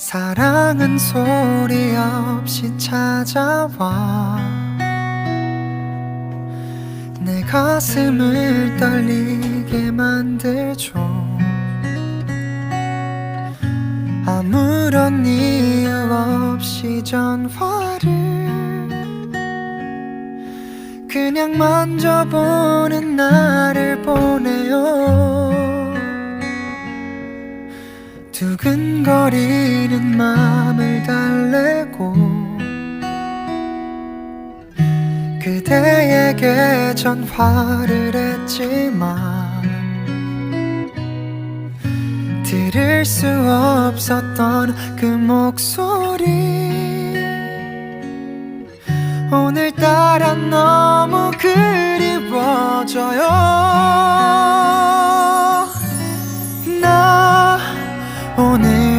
사랑은 소리 없이 찾아와. 내 가슴을 떨리게 만들죠. 아무런 이유 없이 전화를 그냥 만져보는 나 두근거리는 마음을 달래고 그대에게 전화를 했지만 들을 수 없었던 그 목소리 오늘따라 너무 그리워져요